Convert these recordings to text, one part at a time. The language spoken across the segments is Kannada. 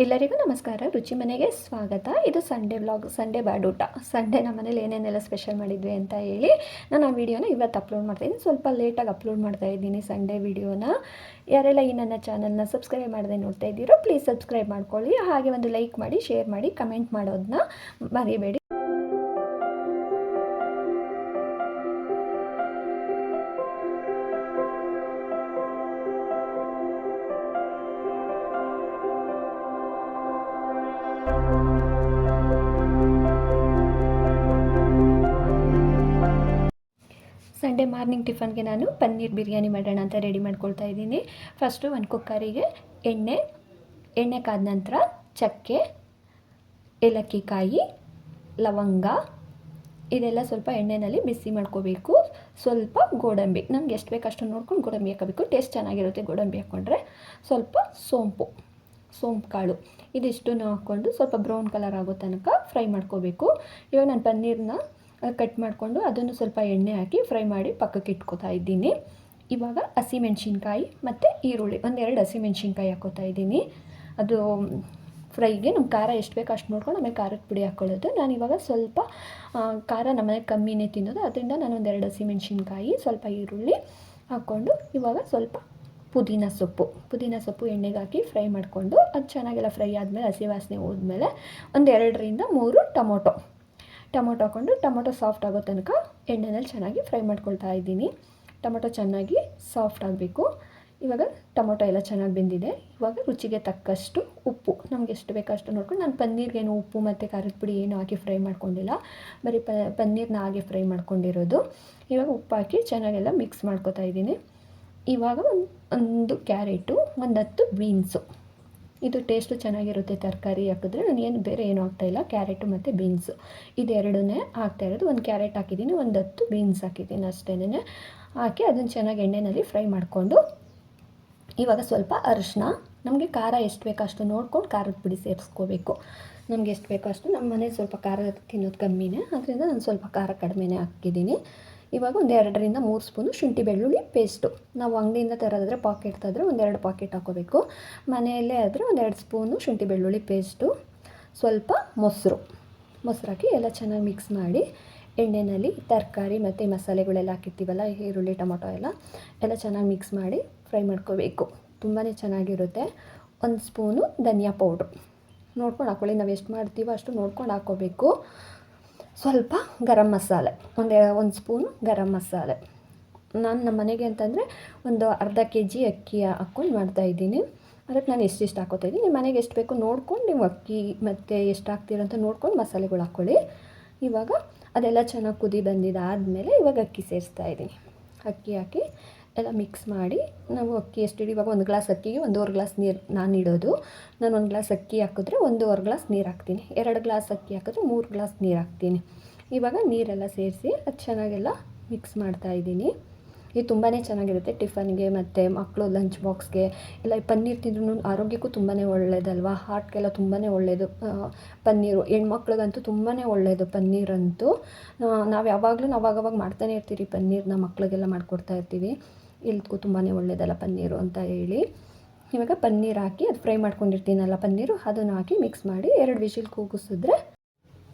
ಎಲ್ಲರಿಗೂ ನಮಸ್ಕಾರ. ರುಚಿ ಮನೆಗೆ ಸ್ವಾಗತ. ಇದು ಸಂಡೇ ವ್ಲಾಗ್ ಸಂಡೇ ಬಾಡೂಟ. ಸಂಡೇ ನಮ್ಮ ಮನೇಲಿ ಏನೇನೆಲ್ಲ ಸ್ಪೆಷಲ್ ಮಾಡಿದ್ವಿ ಅಂತ ಹೇಳಿ ನಾನು ಆ ವಿಡಿಯೋನ ಇವತ್ತು ಅಪ್ಲೋಡ್ ಮಾಡ್ತಾಯಿದ್ದೀನಿ ಸ್ವಲ್ಪ ಲೇಟಾಗಿ ಅಪ್ಲೋಡ್ ಮಾಡ್ತಾ ಇದ್ದೀನಿ ಸಂಡೇ ವಿಡಿಯೋನ. ಯಾರೆಲ್ಲ ಈ ನನ್ನ ಚಾನಲ್ನ ಸಬ್ಸ್ಕ್ರೈಬ್ ಮಾಡದೆ ನೋಡ್ತಾ ಇದ್ದೀರೋ ಪ್ಲೀಸ್ ಸಬ್ಸ್ಕ್ರೈಬ್ ಮಾಡ್ಕೊಳ್ಳಿ. ಹಾಗೆ ಒಂದು ಲೈಕ್ ಮಾಡಿ ಶೇರ್ ಮಾಡಿ ಕಮೆಂಟ್ ಮಾಡೋದನ್ನ ಮರಿಬೇಡಿ. ಸಂಡೇ ಮಾರ್ನಿಂಗ್ ಟಿಫನ್ಗೆ ನಾನು ಪನ್ನೀರ್ ಬಿರಿಯಾನಿ ಮಾಡೋಣ ಅಂತ ರೆಡಿ ಮಾಡ್ಕೊಳ್ತಾ ಇದ್ದೀನಿ. ಫಸ್ಟು ಒಂದು ಕುಕ್ಕರಿಗೆ ಎಣ್ಣೆ ಎಣ್ಣೆ ಕಾದ ನಂತರ ಚಕ್ಕೆ ಏಲಕ್ಕಿ ಕಾಯಿ ಲವಂಗ, ಇದೆಲ್ಲ ಸ್ವಲ್ಪ ಎಣ್ಣೆಯಲ್ಲಿ ಬಿಸಿ ಮಾಡ್ಕೋಬೇಕು. ಸ್ವಲ್ಪ ಗೋಡಂಬಿ, ನಮ್ಗೆ ಎಷ್ಟು ಬೇಕು ಅಷ್ಟು ನೋಡ್ಕೊಂಡು ಗೋಡಂಬಿ ಹಾಕೋಬೇಕು. ಟೇಸ್ಟ್ ಚೆನ್ನಾಗಿರುತ್ತೆ ಗೋಡಂಬಿ ಹಾಕ್ಕೊಂಡ್ರೆ. ಸ್ವಲ್ಪ ಸೋಂಪು ಸೋಂಪು ಕಾಳು ಇದಿಷ್ಟನ್ನು ಹಾಕ್ಕೊಂಡು ಸ್ವಲ್ಪ ಬ್ರೌನ್ ಕಲರ್ ಆಗೋ ತನಕ ಫ್ರೈ ಮಾಡ್ಕೋಬೇಕು. ಇವಾಗ ನಾನು ಪನ್ನೀರನ್ನ ಕಟ್ ಮಾಡಿಕೊಂಡು ಅದನ್ನು ಸ್ವಲ್ಪ ಎಣ್ಣೆ ಹಾಕಿ ಫ್ರೈ ಮಾಡಿ ಪಕ್ಕಕ್ಕೆ ಇಟ್ಕೋತಾ ಇದ್ದೀನಿ. ಇವಾಗ ಹಸಿಮೆಣ್ಸಿನ್ಕಾಯಿ ಮತ್ತು ಈರುಳ್ಳಿ, ಒಂದೆರಡು ಹಸಿಮೆಣ್ಸಿನ್ಕಾಯಿ ಹಾಕೋತಾ ಇದ್ದೀನಿ. ಅದು ಫ್ರೈಗೆ ನಮ್ಮ ಖಾರ ಎಷ್ಟು ಬೇಕು ಅಷ್ಟು ನೋಡ್ಕೊಂಡು ಆಮೇಲೆ ಖಾರದ ಪುಡಿ ಹಾಕ್ಕೊಳ್ಳೋದು ನಾನು ಇವಾಗ ಸ್ವಲ್ಪ ಖಾರ ಖಾರ ನಮ್ಮನೆ ಕಮ್ಮಿನೇ ತಿನ್ನೋದು. ಅದರಿಂದ ನಾನು ಒಂದೆರಡು ಹಸಿಮೆಣ್ಸಿನ್ಕಾಯಿ ಸ್ವಲ್ಪ ಈರುಳ್ಳಿ ಹಾಕ್ಕೊಂಡು ಇವಾಗ ಸ್ವಲ್ಪ ಪುದೀನ ಸೊಪ್ಪು. ಪುದೀನ ಸೊಪ್ಪು ಎಣ್ಣೆಗೆ ಹಾಕಿ ಫ್ರೈ ಮಾಡಿಕೊಂಡು ಅದು ಚೆನ್ನಾಗೆಲ್ಲ ಫ್ರೈ ಆದಮೇಲೆ ಹಸಿ ವಾಸನೆ ಹೋದ್ಮೇಲೆ ಒಂದೆರಡರಿಂದ ಮೂರು ಟೊಮೊಟೊ. ಟೊಮೊಟೊ ಹಾಕ್ಕೊಂಡು ಟೊಮೊಟೊ ಸಾಫ್ಟ್ ಆಗೋ ತನಕ ಎಣ್ಣೆನಲ್ಲಿ ಚೆನ್ನಾಗಿ ಫ್ರೈ ಮಾಡ್ಕೊಳ್ತಾ ಇದ್ದೀನಿ. ಟೊಮೊಟೊ ಚೆನ್ನಾಗಿ ಸಾಫ್ಟ್ ಆಗಬೇಕು. ಇವಾಗ ಟೊಮೊಟೊ ಎಲ್ಲ ಚೆನ್ನಾಗಿ ಬೆಂದಿದೆ. ಇವಾಗ ರುಚಿಗೆ ತಕ್ಕಷ್ಟು ಉಪ್ಪು. ನಮ್ಗೆ ಎಷ್ಟು ಬೇಕೋ ಅಷ್ಟು ನೋಡ್ಕೊಂಡು ನಾನು ಪನ್ನೀರ್ಗೇನು ಉಪ್ಪು ಮತ್ತು ಖಾರದ ಪುಡಿ ಏನು ಹಾಕಿ ಫ್ರೈ ಮಾಡ್ಕೊಂಡಿಲ್ಲ. ಬರೀ ಪನ್ನೀರ್ನ ಹಾಗೆ ಫ್ರೈ ಮಾಡ್ಕೊಂಡಿರೋದು. ಇವಾಗ ಉಪ್ಪು ಹಾಕಿ ಚೆನ್ನಾಗೆಲ್ಲ ಮಿಕ್ಸ್ ಮಾಡ್ಕೊತಾ ಇದ್ದೀನಿ. ಇವಾಗ ಒಂದು ಕ್ಯಾರೆಟು, ಒಂದು ಹತ್ತು ಬೀನ್ಸು. ಇದು ಟೇಸ್ಟು ಚೆನ್ನಾಗಿರುತ್ತೆ ತರಕಾರಿ ಹಾಕಿದ್ರೆ. ನಾನು ಏನು, ಬೇರೆ ಏನು ಹಾಕ್ತಾಯಿಲ್ಲ ಕ್ಯಾರೆಟು ಮತ್ತು ಬೀನ್ಸು ಇದೆರಡನ್ನೇ ಹಾಕ್ತಾ ಇರೋದು. ಒಂದು ಕ್ಯಾರೆಟ್ ಹಾಕಿದ್ದೀನಿ, ಒಂದು ಹತ್ತು ಬೀನ್ಸ್ ಹಾಕಿದ್ದೀನಿ ಅಷ್ಟೇನೆ ಹಾಕಿ ಅದನ್ನು ಚೆನ್ನಾಗಿ ಎಣ್ಣೆಯಲ್ಲಿ ಫ್ರೈ ಮಾಡಿಕೊಂಡು, ಇವಾಗ ಸ್ವಲ್ಪ ಅರಿಶಿನ ನಮಗೆ ಖಾರ ಎಷ್ಟು ಬೇಕೋ ಅಷ್ಟು ನೋಡ್ಕೊಂಡು ಖಾರದ ಪುಡಿ ಸೇರಿಸ್ಕೋಬೇಕು. ನಮಗೆ ಎಷ್ಟು ಬೇಕೋ ಅಷ್ಟು ನಮ್ಮ ಮನೆ ಸ್ವಲ್ಪ ಖಾರ ತಿನ್ನೋದು ಕಮ್ಮಿನೇ. ಅದರಿಂದ ನಾನು ಸ್ವಲ್ಪ ಖಾರ ಕಡಿಮೆನೇ ಹಾಕಿದ್ದೀನಿ. ಇವಾಗ ಒಂದು ಎರಡರಿಂದ ಮೂರು ಸ್ಪೂನು ಶುಂಠಿ ಬೆಳ್ಳುಳ್ಳಿ ಪೇಸ್ಟು. ನಾವು ಅಂಗಡಿಯಿಂದ ತರೋದಾದರೆ ಪಾಕೆಟ್ ತಂದರೆ ಒಂದೆರಡು ಪಾಕೆಟ್ ಹಾಕೋಬೇಕು. ಮನೆಯಲ್ಲೇ ಆದರೆ ಒಂದೆರಡು ಸ್ಪೂನು ಶುಂಠಿ ಬೆಳ್ಳುಳ್ಳಿ ಪೇಸ್ಟು. ಸ್ವಲ್ಪ ಮೊಸರು. ಮೊಸರು ಎಲ್ಲ ಚೆನ್ನಾಗಿ ಮಿಕ್ಸ್ ಮಾಡಿ ಎಣ್ಣೆಯಲ್ಲಿ ತರಕಾರಿ ಮತ್ತು ಮಸಾಲೆಗಳೆಲ್ಲ ಹಾಕಿರ್ತೀವಲ್ಲ, ಈರುಳ್ಳಿ, ಟೊಮೊಟೊ ಎಲ್ಲ ಎಲ್ಲ ಚೆನ್ನಾಗಿ ಮಿಕ್ಸ್ ಮಾಡಿ ಫ್ರೈ ಮಾಡ್ಕೋಬೇಕು. ತುಂಬಾ ಚೆನ್ನಾಗಿರುತ್ತೆ. ಒಂದು ಸ್ಪೂನು ಧನಿಯಾ ಪೌಡ್ರು. ನೋಡ್ಕೊಂಡು ಹಾಕ್ಕೊಳ್ಳಿ ನಾವು ಎಷ್ಟು ಮಾಡ್ತೀವೋ ಅಷ್ಟು ನೋಡ್ಕೊಂಡು ಹಾಕ್ಕೋಬೇಕು ಸ್ವಲ್ಪ ಗರಂ ಮಸಾಲೆ, ಒಂದು ಒಂದು ಸ್ಪೂನು ಗರಂ ಮಸಾಲೆ. ನಾನು ನಮ್ಮ ಮನೆಗೆ ಅಂತಂದರೆ ಒಂದು ಅರ್ಧ ಕೆ ಜಿ ಅಕ್ಕಿ ಹಾಕ್ಕೊಂಡು ಮಾಡ್ತಾಯಿದ್ದೀನಿ ಅದಕ್ಕೆ ನಾನು ಎಷ್ಟಿಷ್ಟು ಹಾಕೋತಾ ಇದ್ದೀನಿ. ನಿಮ್ಮ ಮನೆಗೆ ಎಷ್ಟು ಬೇಕು ನೋಡ್ಕೊಂಡು ನೀವು ಅಕ್ಕಿ ಮತ್ತು ಎಷ್ಟು ಹಾಕ್ತೀರಂತ ನೋಡ್ಕೊಂಡು ಮಸಾಲೆಗಳು ಹಾಕ್ಕೊಳ್ಳಿ. ಇವಾಗ ಅದೆಲ್ಲ ಚೆನ್ನಾಗಿ ಕುದಿ ಬಂದಿದ್ದಾದಮೇಲೆ ಇವಾಗ ಅಕ್ಕಿ ಸೇರಿಸ್ತಾ ಇದ್ದೀನಿ. ಅಕ್ಕಿ ಹಾಕಿ ಎಲ್ಲ ಮಿಕ್ಸ್ ಮಾಡಿ ನಾವು ಅಕ್ಕಿ ಎಷ್ಟು ಇವಾಗ ಒಂದು ಗ್ಲಾಸ್ ಅಕ್ಕಿಗೆ ಒಂದೂವರೆ ಗ್ಲಾಸ್ ನೀರು ನಾನು ಇಡೋದು. ನಾನು ಒಂದು ಗ್ಲಾಸ್ ಅಕ್ಕಿ ಹಾಕಿದ್ರೆ ಒಂದೂವರೆ ಗ್ಲಾಸ್ ನೀರು ಹಾಕ್ತೀನಿ. ಎರಡು ಗ್ಲಾಸ್ ಅಕ್ಕಿ ಹಾಕಿದ್ರೆ ಮೂರು ಗ್ಲಾಸ್ ನೀರು ಹಾಕ್ತೀನಿ. ಇವಾಗ ನೀರೆಲ್ಲ ಸೇರಿಸಿ ಅದು ಚೆನ್ನಾಗೆಲ್ಲ ಮಿಕ್ಸ್ ಮಾಡ್ತಾ ಇದ್ದೀನಿ. ಇದು ತುಂಬಾ ಚೆನ್ನಾಗಿರುತ್ತೆ ಟಿಫನ್ಗೆ ಮತ್ತು ಮಕ್ಕಳು ಲಂಚ್ ಬಾಕ್ಸ್ಗೆ ಎಲ್ಲ ಪನ್ನೀರ್ ತಿಂದ್ರೂ ಆರೋಗ್ಯಕ್ಕೂ ತುಂಬಾ ಒಳ್ಳೆಯದಲ್ವಾ ಹಾರ್ಟ್ಗೆಲ್ಲ ತುಂಬಾ ಒಳ್ಳೆಯದು ಪನ್ನೀರು. ಹೆಣ್ಮಕ್ಳಿಗಂತೂ ತುಂಬಾ ಒಳ್ಳೆಯದು ಪನ್ನೀರಂತೂ. ನಾವು ಯಾವಾಗಲೂ ಅವಾಗವಾಗ ಮಾಡ್ತಾನೆ ಇರ್ತೀವಿ ಪನ್ನೀರ್ನ ಮಕ್ಳಿಗೆಲ್ಲ ಮಾಡಿಕೊಡ್ತಾ ಇರ್ತೀವಿ. ಎಲ್ತ್ಗೂ ತುಂಬಾ ಒಳ್ಳೆಯದಲ್ಲ ಪನ್ನೀರು ಅಂತ ಹೇಳಿ. ಇವಾಗ ಪನ್ನೀರ್ ಹಾಕಿ ಅದು ಫ್ರೈ ಮಾಡ್ಕೊಂಡಿರ್ತೀನಲ್ಲ ಪನ್ನೀರು, ಅದನ್ನು ಹಾಕಿ ಮಿಕ್ಸ್ ಮಾಡಿ ಎರಡು ವಿಷಿಲ್ ಕೂಗಿಸಿದ್ರೆ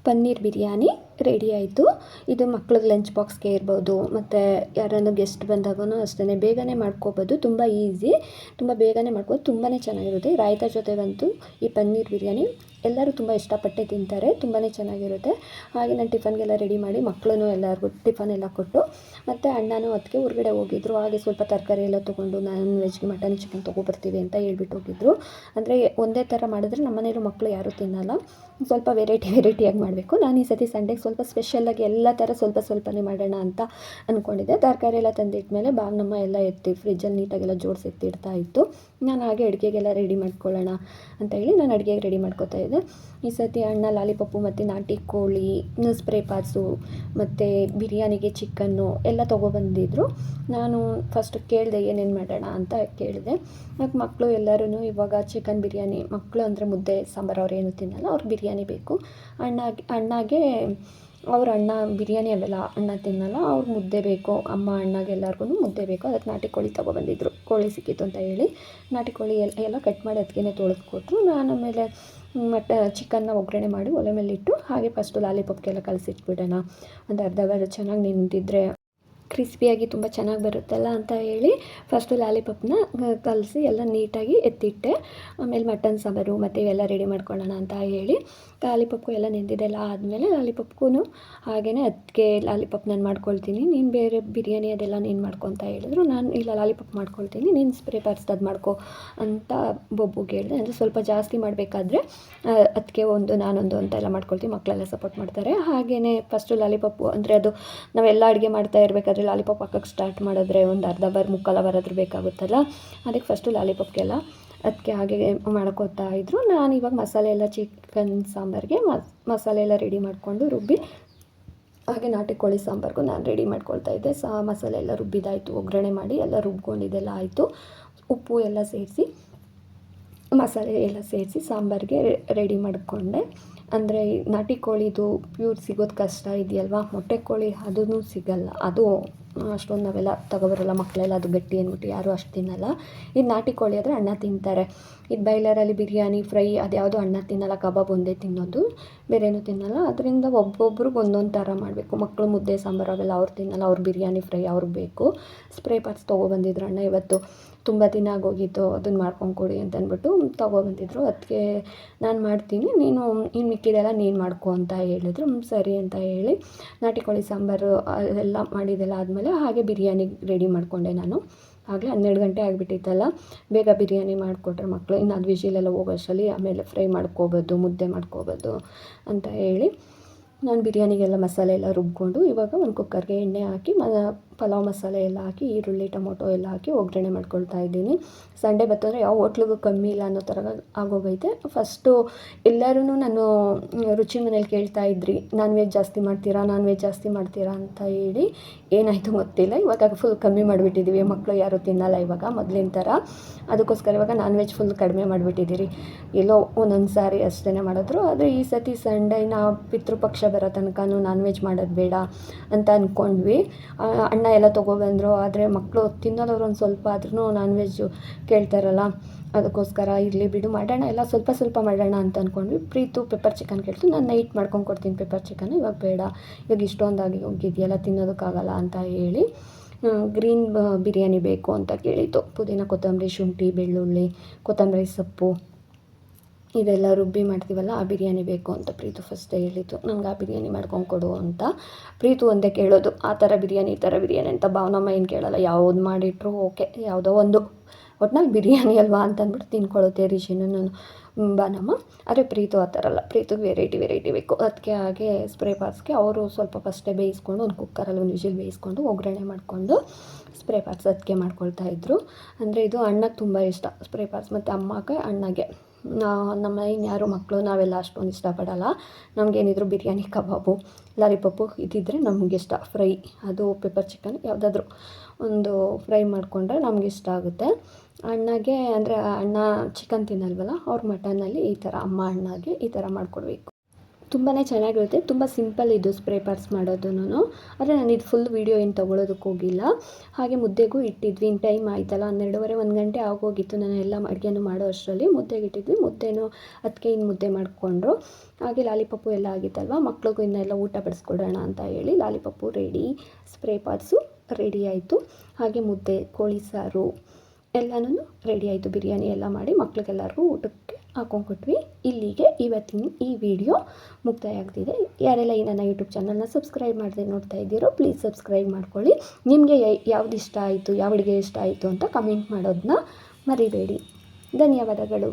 ಪನ್ನೀರ್ ಬಿರಿಯಾನಿ ರೆಡಿ ಆಯಿತು. ಇದು ಮಕ್ಳಿಗೆ ಲಂಚ್ ಬಾಕ್ಸ್ಗೆ ಇರ್ಬೋದು, ಮತ್ತು ಯಾರನ್ನು ಗೆಸ್ಟ್ ಬಂದಾಗೂ ಅಷ್ಟೇ ಬೇಗನೆ ಮಾಡ್ಕೋಬೋದು, ತುಂಬ ಈಸಿ ತುಂಬ ಬೇಗನೆ ಮಾಡ್ಕೋಬೋದು ತುಂಬಾ ಚೆನ್ನಾಗಿರುತ್ತೆ. ರಾಯ್ತ ಜೊತೆಗಂತೂ ಈ ಪನ್ನೀರ್ ಬಿರಿಯಾನಿ ಎಲ್ಲರೂ ತುಂಬ ಇಷ್ಟಪಟ್ಟು ತಿಂತಾರೆ ತುಂಬಾ ಚೆನ್ನಾಗಿರುತ್ತೆ. ಹಾಗೆ ನಾನು ಟಿಫನ್ಗೆಲ್ಲ ರೆಡಿ ಮಾಡಿ ಮಕ್ಕಳೂ ಎಲ್ಲರಿಗೂ, ಟಿಫನ್ ಎಲ್ಲ ಕೊಟ್ಟು ಮತ್ತು ಅಣ್ಣನೂ ಅದಕ್ಕೆ ಹೊರಗಡೆ ಹೋಗಿದ್ರು. ಹಾಗೆ ಸ್ವಲ್ಪ ತರಕಾರಿ ಎಲ್ಲ ತೊಗೊಂಡು ನಾನ್ ವೆಜ್ಗೆ ಮಟನ್ ಚಿಕನ್ ತೊಗೊಬರ್ತೀವಿ ಅಂತ ಹೇಳ್ಬಿಟ್ಟು ಹೋಗಿದ್ರು. ಅಂದರೆ ಒಂದೇ ಥರ ಮಾಡಿದ್ರೆ ನಮ್ಮ ಮಕ್ಕಳು ಯಾರೂ ತಿನ್ನಲ್ಲ. ಸ್ವಲ್ಪ ವೆರೈಟಿ ವೆರೈಟಿಯಾಗಿ ಮಾಡಬೇಕು. ನಾನು ಈ ಸತಿ ಸಂಡೆಗೆ ಸ್ವಲ್ಪ ಸ್ಪೆಷಲಾಗಿ ಎಲ್ಲ ಥರ ಸ್ವಲ್ಪ ಸ್ವಲ್ಪನೇ ಮಾಡೋಣ ಅಂತ ಅಂದ್ಕೊಂಡಿದ್ದೆ ತರಕಾರಿ ಎಲ್ಲ ತಂದಿಟ್ಮೇಲೆ ಬಾಗ್ನಮ್ಮ ಎಲ್ಲ ಎತ್ತಿ ಫ್ರಿಜ್ಜಲ್ಲಿ ನೀಟಾಗೆಲ್ಲ ಜೋಡಿಸಿ ಎತ್ತಿಡ್ತಾ ಇತ್ತು. ನಾನು ಹಾಗೆ ಅಡುಗೆಗೆಲ್ಲ ರೆಡಿ ಮಾಡ್ಕೊಳ್ಳೋಣ ಅಂತ ಹೇಳಿ ನಾನು ಅಡುಗೆಗೆ ರೆಡಿ ಮಾಡ್ಕೋತಾ ಇದ್ದೆ. ಈ ಸತಿ ಅಣ್ಣ ಲಾಲಿಪಪ್ಪು ಮತ್ತು ನಾಟಿ ಕೋಳಿ ಸ್ಪ್ರೇ ಪಾರ್ಸು ಮತ್ತು ಬಿರಿಯಾನಿಗೆ ಚಿಕನ್ನು ಎಲ್ಲ ತೊಗೊಬಂದಿದ್ರು. ನಾನು ಫಸ್ಟ್ ಕೇಳಿದೆ ಏನೇನು ಮಾಡೋಣ ಅಂತ ಕೇಳಿದೆ. ಮತ್ತು ಮಕ್ಕಳು ಎಲ್ಲರೂ ಇವಾಗ ಚಿಕನ್ ಬಿರಿಯಾನಿ ಮಕ್ಕಳು ಅಂದರೆ ಮುದ್ದೆ, ಸಾಂಬಾರು ಅವ್ರು ಏನು ತಿನ್ನಲ್ಲ ಅವ್ರಿಗೆ ಬಿರಿಯಾನಿ ಬೇಕು. ಅಣ್ಣಗೆ ಅಣ್ಣಗೆ ಅವ್ರ ಅಣ್ಣ ಬಿರಿಯಾನಿ ಅವೆಲ್ಲ ಅಣ್ಣ ತಿನ್ನಲ್ಲ ಅವ್ರಿಗೆ ಮುದ್ದೆ ಬೇಕು. ಅಮ್ಮ ಅಣ್ಣಗೆ ಎಲ್ಲರಿಗೂ ಮುದ್ದೆ ಬೇಕು. ಅದಕ್ಕೆ ನಾಟಿ ಕೋಳಿ ತೊಗೊಬಂದಿದ್ರು ಕೋಳಿ ಸಿಕ್ಕಿತ್ತು ಅಂತ ಹೇಳಿ ನಾಟಿ ಕೋಳಿ ಎಲ್ಲ ಕಟ್ ಮಾಡಿ ಅದಕ್ಕೆ ತೊಳೆದು ಕೊಟ್ಟರು ನಾನು ಆಮೇಲೆ ಮಟ ಚಿಕನ್ನ ಒಗ್ಗರಣೆ ಮಾಡಿ ಒಲೆ ಮೇಲೆ ಇಟ್ಟು ಹಾಗೆ ಫಸ್ಟು ಲಾಲಿಪಾಪ್ಗೆಲ್ಲ ಕಲಸಿಟ್ಬಿಡೋಣ. ಒಂದು ಅರ್ಧ ಅವರ್ ಚೆನ್ನಾಗಿ ನೆಂದಿದ್ರೆ ಕ್ರಿಸ್ಪಿಯಾಗಿ ತುಂಬ ಚೆನ್ನಾಗಿ ಬರುತ್ತಲ್ಲ ಅಂತ ಹೇಳಿ ಫಸ್ಟು ಲಾಲಿಪಾಪ್ನ ಕಲಸಿ ಎಲ್ಲ ನೀಟಾಗಿ ಎತ್ತಿಟ್ಟೆ. ಆಮೇಲೆ ಮಟನ್ ಸಾಂಬಾರು ಮತ್ತು ಇವೆಲ್ಲ ರೆಡಿ ಮಾಡ್ಕೊಳ್ಳೋಣ ಅಂತ ಹೇಳಿ ಲಾಲಿಪಾಪ್ಗೂ ಎಲ್ಲ ನೆಂದಿದ್ದೆಲ್ಲ ಆದಮೇಲೆ ಲಾಲಿಪಾಪ್ಗೂ ಹಾಗೆಯೇ ಅದಕ್ಕೆ ಲಾಲಿಪಾಪ್ ನಾನು ಮಾಡ್ಕೊಳ್ತೀನಿ. ನೀನು ಬೇರೆ ಬಿರಿಯಾನಿ ಅದೆಲ್ಲ ನೀನು ಮಾಡ್ಕೊ ಅಂತ ಹೇಳಿದ್ರು. ನಾನು ಇಲ್ಲ ಲಾಲಿಪಾಪ್ ಮಾಡ್ಕೊಳ್ತೀನಿ. ನೀನು ಸ್ಪ್ರೇ ಪಾರ್ಸ್ದು ಮಾಡ್ಕೊ ಅಂತ ಬೊಬ್ಬುಗೆ ಹೇಳಿದೆ. ಅಂದರೆ ಸ್ವಲ್ಪ ಜಾಸ್ತಿ ಮಾಡಬೇಕಾದ್ರೆ ಅದಕ್ಕೆ ಒಂದು ನಾನೊಂದು ಅಂತೆಲ್ಲ ಮಾಡ್ಕೊಳ್ತೀನಿ. ಮಕ್ಕಳೆಲ್ಲ ಸಪೋರ್ಟ್ ಮಾಡ್ತಾರೆ. ಹಾಗೆಯೇ ಫಸ್ಟು ಲಾಲಿಪಾಪು ಅಂದರೆ ಅದು ನಾವೆಲ್ಲ ಅಡುಗೆ ಮಾಡ್ತಾ ಇರಬೇಕಾದ್ರೆ ಲಾಲಿಪಾಪ್ ಹಾಕೋಕ್ಕೆ ಸ್ಟಾರ್ಟ್ ಮಾಡಿದ್ರೆ ಒಂದು ಅರ್ಧ ಬರ್, ಮುಕ್ಕಾಲ ಬರೋದ್ರ ಬೇಕಾಗುತ್ತಲ್ಲ? ಅದಕ್ಕೆ ಫಸ್ಟು ಲಾಲಿಪಾಪ್ಗೆಲ್ಲ ಅದಕ್ಕೆ ಹಾಗೆ ಮಾಡ್ಕೋತಾ ಇದ್ದರು ನಾನು ಇವಾಗ ಮಸಾಲೆ ಎಲ್ಲ ಚಿಕನ್ ಸಾಂಬಾರಿಗೆ ಮಸಾಲೆ ಎಲ್ಲ ರೆಡಿ ಮಾಡಿಕೊಂಡು ರುಬ್ಬಿ, ಹಾಗೆ ನಾಟಿ ಕೋಳಿ ಸಾಂಬಾರಿಗೂ ನಾನು ರೆಡಿ ಮಾಡ್ಕೊಳ್ತಾ ಇದ್ದೆ. ಸಾ, ಮಸಾಲೆ ಎಲ್ಲ ರುಬ್ಬಿದಾಯಿತು. ಒಗ್ಗರಣೆ ಮಾಡಿ ಎಲ್ಲ ರುಬ್ಕೊಂಡಿದ್ದೆಲ್ಲ ಆಯಿತು. ಉಪ್ಪು ಎಲ್ಲ ಸೇರಿಸಿ ಮಸಾಲೆ ಎಲ್ಲ ಸೇರಿಸಿ ಸಾಂಬಾರಿಗೆ ರೆಡಿ ಮಾಡಿಕೊಂಡೆ. ಅಂದರೆ ನಾಟಿ ಕೋಳಿದು ಪ್ಯೂರ್ ಸಿಗೋದು ಕಷ್ಟ ಇದೆಯಲ್ವಾ? ಮೊಟ್ಟೆ ಕೋಳಿ ಅದೂ ಸಿಗಲ್ಲ. ಅದು ಅಷ್ಟೊಂದು ನಾವೆಲ್ಲ ತಗೊಬರಲ್ಲ ಮಕ್ಕಳೆಲ್ಲ ಅದು ಗಟ್ಟಿ ಅಂದ್ಬಿಟ್ಟು ಯಾರೂ ಅಷ್ಟು ತಿನ್ನಲ್ಲ. ಇದು ನಾಟಿ ಕೋಳಿ ಆದರೆ ಅಣ್ಣ ತಿಂತಾರೆ. ಇದು ಬೈಲರಲ್ಲಿ ಬಿರಿಯಾನಿ, ಫ್ರೈ ಅದ್ಯಾವುದು ಅಣ್ಣ ತಿನ್ನಲ್ಲ, ಕಬಾಬ್ ಒಂದೇ ತಿನ್ನೋದು. ಬೇರೇನೂ ತಿನ್ನಲ್ಲ. ಅದರಿಂದ ಒಬ್ಬೊಬ್ರಿಗೆ ಒಂದೊಂದು ಥರ ಮಾಡಬೇಕು. ಮಕ್ಕಳು ಮುದ್ದೆ ಸಾಂಬಾರು ಅವೆಲ್ಲ ಅವ್ರು ತಿನ್ನಲ್ಲ, ಅವ್ರು ಬಿರಿಯಾನಿ, ಫ್ರೈ ಅವ್ರಿಗೆ ಬೇಕು. ಸ್ಪ್ರೇ ಪಾರ್ಟ್ಸ್ ತೊಗೊಬಂದಿದ್ರು ಅಣ್ಣ ಇವತ್ತು. ತುಂಬ ದಿನ ಆಗೋಗಿತ್ತು, ಅದನ್ನು ಮಾಡ್ಕೊಂಡು ಕೊಡಿ ಅಂತ ಅಂದ್ಬಿಟ್ಟು ತೊಗೊಬಂದಿದ್ರು ಅದಕ್ಕೆ ನಾನು ಮಾಡ್ತೀನಿ, ನೀನು ಇನ್ನು ಮಿಕ್ಕಿದೆಲ್ಲ ನೀನು ಮಾಡ್ಕೊ ಅಂತ ಹೇಳಿದ್ರು. ಸರಿ ಅಂತ ಹೇಳಿ ನಾಟಿ ಕೋಳಿ ಸಾಂಬಾರು ಅದೆಲ್ಲ ಮಾಡಿದೆಲ್ಲ ಆದಮೇಲೆ ಹಾಗೆ ಬಿರಿಯಾನಿ ರೆಡಿ ಮಾಡಿಕೊಂಡೆ ನಾನು. ಆಗಲೇ ಹನ್ನೆರಡು ಗಂಟೆ ಆಗಿಬಿಟ್ಟಿತ್ತಲ್ಲ, ಬೇಗ ಬಿರಿಯಾನಿ ಮಾಡಿಕೊಟ್ರೆ ಮಕ್ಕಳು ಇನ್ನು ಅದು ವಿಶಿಲೆಲ್ಲ ಹೋಗೋಷ್ಟರಲ್ಲಿ ಆಮೇಲೆ ಫ್ರೈ ಮಾಡ್ಕೋಬೋದು, ಮುದ್ದೆ ಮಾಡ್ಕೋಬೋದು ಅಂತ ಹೇಳಿ. ನಾನು ಬಿರಿಯಾನಿಗೆಲ್ಲ ಮಸಾಲೆ ಎಲ್ಲ ರುಬ್ಕೊಂಡು ಇವಾಗ ಒಂದು ಕುಕ್ಕರ್ಗೆ ಎಣ್ಣೆ ಹಾಕಿ, ಮ, ಪಲಾವ್ ಮಸಾಲೆ ಎಲ್ಲ ಹಾಕಿ, ಈರುಳ್ಳಿ, ಟೊಮೊಟೊ ಎಲ್ಲ ಹಾಕಿ ಒಗ್ಗರಣೆ ಮಾಡ್ಕೊಳ್ತಾ ಇದ್ದೀನಿ. ಸಂಡೇ ಬತ್ತಂದರೆ ಯಾವ ಹೋಟ್ಲಿಗೂ ಕಮ್ಮಿ ಇಲ್ಲ ಅನ್ನೋ ಥರ ಆಗೋಗೈತೆ. ಫಸ್ಟು ಎಲ್ಲರೂ ನಾನು ರುಚಿ ಮನೇಲಿ ಕೇಳ್ತಾ ಇದ್ರಿ, ನಾನ್ ವೆಜ್ ಜಾಸ್ತಿ ಮಾಡ್ತೀರಾ, ನಾನ್ ವೆಜ್ ಜಾಸ್ತಿ ಮಾಡ್ತೀರಾ ಅಂತ ಹೇಳಿ ಏನಾಯಿತು ಗೊತ್ತಿಲ್ಲ. ಇವಾಗ ಫುಲ್ ಕಮ್ಮಿ ಮಾಡಿಬಿಟ್ಟಿದ್ದೀವಿ ಮಕ್ಕಳು ಯಾರೂ ತಿನ್ನಲ್ಲ ಇವಾಗ ಮೊದಲಿನ ಥರ. ಅದಕ್ಕೋಸ್ಕರ ಇವಾಗ ನಾನ್ ವೆಜ್ ಫುಲ್ ಕಡಿಮೆ ಮಾಡಿಬಿಟ್ಟಿದ್ದೀರಿ ಎಲ್ಲೋ ಒಂದೊಂದು ಸಾರಿ ಅಷ್ಟೇ ಮಾಡಿದ್ರು. ಆದರೆ ಈ ಸತಿ ಸಂಡೇನ ಪಿತೃಪಕ್ಷ ಬರೋ ತನಕ ನಾನ್ ವೆಜ್ ಮಾಡೋದು ಬೇಡ ಅಂತ ಅಂದ್ಕೊಂಡ್ವಿ ಅಣ್ಣ ಎಲ್ಲ ತೊಗೊಬಂದರು, ಆದರೆ ಮಕ್ಕಳು ತಿನ್ನೋದವ್ರು ಒಂದು ಸ್ವಲ್ಪ ಆದ್ರೂ ನಾನ್ ವೆಜ್ಜು ಕೇಳ್ತಾರಲ್ಲ, ಅದಕ್ಕೋಸ್ಕರ ಇರಲಿ ಬಿಡು, ಮಾಡೋಣ, ಎಲ್ಲ ಸ್ವಲ್ಪ ಸ್ವಲ್ಪ ಮಾಡೋಣ ಅಂತ ಅಂದ್ಕೊಂಡ್ವಿ ಪ್ರೀತು ಪೆಪ್ಪರ್ ಚಿಕನ್ ಕೇಳ್ತು, ನಾನು ನೈಟ್ ಮಾಡ್ಕೊಂಡು ಕೊಡ್ತೀನಿ ಪೆಪ್ಪರ್ ಚಿಕನ್ ಇವಾಗ ಬೇಡ, ಇವಾಗ ಇಷ್ಟೊಂದಾಗಿ ಹೋಗಿದೆಯಲ್ಲ, ತಿನ್ನೋದಕ್ಕಾಗಲ್ಲ ಅಂತ ಹೇಳಿ ಗ್ರೀನ್ ಬಿರಿಯಾನಿ ಬೇಕು ಅಂತ ಕೇಳಿತು ಪುದೀನ, ಕೊತ್ತಂಬರಿ, ಶುಂಠಿ, ಬೆಳ್ಳುಳ್ಳಿ, ಕೊತ್ತಂಬರಿ ಸೊಪ್ಪು ಇದೆಲ್ಲ ರುಬ್ಬಿ ಮಾಡ್ತೀವಲ್ಲ, ಆ ಬಿರಿಯಾನಿ ಬೇಕು ಅಂತ ಪ್ರೀತು ಫಸ್ಟ್ ಹೇಳಿತು ನಂಗೆ ಆ ಬಿರಿಯಾನಿ ಮಾಡ್ಕೊಂಡು ಕೊಡು ಅಂತ ಪ್ರೀತು ಒಂದೇ ಕೇಳೋದು, ಆ ಥರ ಬಿರಿಯಾನಿ, ಈ ಥರ ಬಿರಿಯಾನಿ ಅಂತ ಭಾವನಮ್ಮ ಏನು ಕೇಳಲ್ಲ. ಯಾವ್ದು ಮಾಡಿಟ್ರು ಓಕೆ, ಯಾವುದೋ ಒಂದು. ಒಟ್ನಲ್ಲಿ ಬಿರಿಯಾನಿ ಅಲ್ವಾ ಅಂತ ಅಂದ್ಬಿಟ್ಟು ತಿನ್ಕೊಳ್ಳುತ್ತೆ ರಿಷಿನ ನಾನು. ಬಾನಮ್ಮ ಆದರೆ ಪ್ರೀತು ಆ ಥರ ಅಲ್ಲ. ಪ್ರೀತಿಗೆ ವೆರೈಟಿ ವೆರೈಟಿ ಬೇಕು. ಅದಕ್ಕೆ ಹಾಗೆ ಸ್ಪ್ರೇ ಪಾರ್ಟ್ಸ್ಗೆ ಅವರು ಸ್ವಲ್ಪ ಫಸ್ಟೇ ಬೇಯಿಸ್ಕೊಂಡು ಒಂದು ಕುಕ್ಕರಲ್ಲಿ ಒಂದು ವಿಷಿಲ್ ಬೇಯಿಸ್ಕೊಂಡು ಒಗ್ಗರಣೆ ಮಾಡಿಕೊಂಡು ಸ್ಪ್ರೇ ಪಾಟ್ಸ್ ಅದಕ್ಕೆ ಮಾಡ್ಕೊಳ್ತಾ ಇದ್ದರು ಅಂದರೆ ಇದು ಅಣ್ಣಗೆ ತುಂಬ ಇಷ್ಟ. ಸ್ಪ್ರೇ ಪಾರ್ಟ್ಸ್ ಮತ್ತು ಅಮ್ಮಗೆ ಅಣ್ಣಗೆ. ನಮ್ಮ ಇನ್ಯಾರು ಮಕ್ಕಳು, ನಾವೆಲ್ಲ ಅಷ್ಟೊಂದು ಇಷ್ಟಪಡಲ್ಲ. ನಮಗೇನಿದ್ರು ಬಿರಿಯಾನಿ, ಕಬಾಬು ಲಾರಿಪಪ್ಪು ಇದ್ದಿದ್ದರೆ ಇಷ್ಟ. ಫ್ರೈ, ಅದು ಪೆಪ್ಪರ್ ಚಿಕನ್ ಯಾವುದಾದ್ರೂ ಒಂದು ಫ್ರೈ ಮಾಡಿಕೊಂಡ್ರೆ ನಮಗೆ ಇಷ್ಟ ಆಗುತ್ತೆ. ಅಣ್ಣಗೆ ಅಂದರೆ ಅಣ್ಣ ಚಿಕನ್ ತಿನ್ನಲ್ವಲ್ಲ, ಅವ್ರ ಮಟನಲ್ಲಿ ಈ ಥರ ಅಮ್ಮ ಅಣ್ಣಗೆ ಈ ಥರ ಮಾಡಿಕೊಡ್ಬೇಕು. ತುಂಬಾ ಚೆನ್ನಾಗಿರುತ್ತೆ. ತುಂಬ ಸಿಂಪಲ್ ಇದು ಸ್ಪ್ರೇ ಪಾರ್ಟ್ಸ್ ಮಾಡೋದೂ ಆದರೆ ನಾನು ಇದು ಫುಲ್ ವೀಡಿಯೋ ಏನು ತೊಗೊಳೋದಕ್ಕೆ ಹೋಗಿಲ್ಲ. ಹಾಗೆ ಮುದ್ದೆಗೂ ಇಟ್ಟಿದ್ವಿ. ಇನ್ನು ಟೈಮ್ ಆಯ್ತಲ್ಲ. ಹನ್ನೆರಡುವರೆ, ಒಂದು ಗಂಟೆ ಆಗೋಗಿತ್ತು ನಾನು ಎಲ್ಲ ಅಡುಗೆನೂ ಮಾಡೋ ಅಷ್ಟರಲ್ಲಿ. ಮುದ್ದೆಗೆ ಇಟ್ಟಿದ್ವಿ. ಮುದ್ದೆನೂ ಅದಕ್ಕೆ ಇನ್ನು ಮುದ್ದೆ ಮಾಡಿಕೊಂಡ್ರು. ಹಾಗೆ ಲಾಲಿಪಪ್ಪು ಎಲ್ಲ ಆಗಿತ್ತಲ್ವ? ಮಕ್ಳಿಗೂ ಇನ್ನೆಲ್ಲ ಊಟ ಬಡಿಸ್ಕೊಡೋಣ ಅಂತ ಹೇಳಿ lollipop ready spray parts ready ಆಯಿತು. ಹಾಗೆ ಮುದ್ದೆ, ಕೋಳಿ ಸಾರು ಎಲ್ಲನೂ ರೆಡಿ ಆಯಿತು. ಬಿರಿಯಾನಿ ಎಲ್ಲ ಮಾಡಿ ಮಕ್ಳಿಗೆಲ್ಲರಿಗೂ ಊಟಕ್ಕೆ ಹಾಕೊಂಡ್ಕೊಟ್ವಿ. ಇಲ್ಲಿಗೆ ಇವತ್ತಿನ ಈ ವಿಡಿಯೋ ಮುಕ್ತಾಯ ಆಗ್ತಿದೆ ಯಾರೆಲ್ಲ ಈ ನನ್ನ ಯೂಟ್ಯೂಬ್ ಚಾನಲ್ನ ಸಬ್ಸ್ಕ್ರೈಬ್ ಮಾಡದೆ ನೋಡ್ತಾ ಇದ್ದೀರೋ, ಪ್ಲೀಸ್ ಸಬ್ಸ್ಕ್ರೈಬ್ ಮಾಡ್ಕೊಳ್ಳಿ. ನಿಮಗೆ ಯಾವ್ದು ಇಷ್ಟ ಆಯಿತು, ಯಾವ ಅಡುಗೆ ಇಷ್ಟ ಆಯಿತು ಅಂತ ಕಮೆಂಟ್ ಮಾಡೋದನ್ನ ಮರಿಬೇಡಿ. ಧನ್ಯವಾದಗಳು.